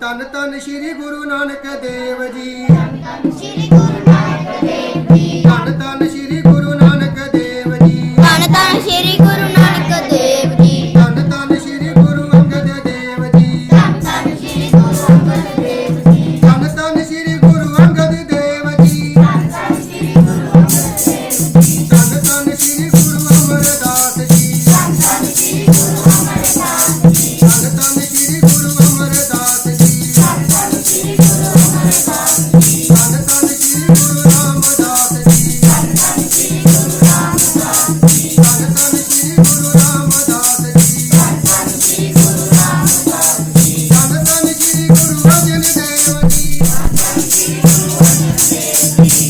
ਤਨ ਤਨ ਸ੍ਰੀ ਗੁਰੂ ਨਾਨਕ ਦੇਵ ਜੀ। ਤਨ ਤਨ ਸ੍ਰੀ ਗੁਰੂ ਨਾਨਕ ਦੇਵ ਜੀ। ਤਨ ਤਨ Peace.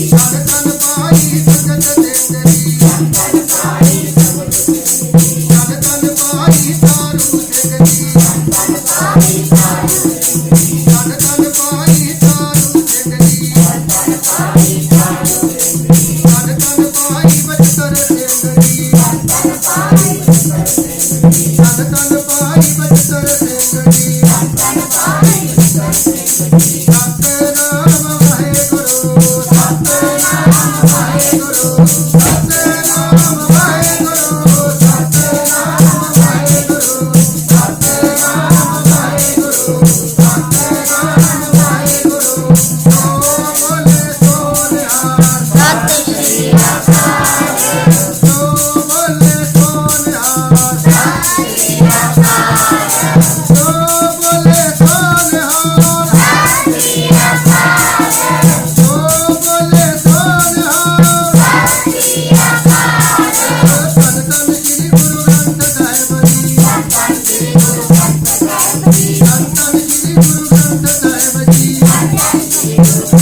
Ai, adorou. Mm-hmm.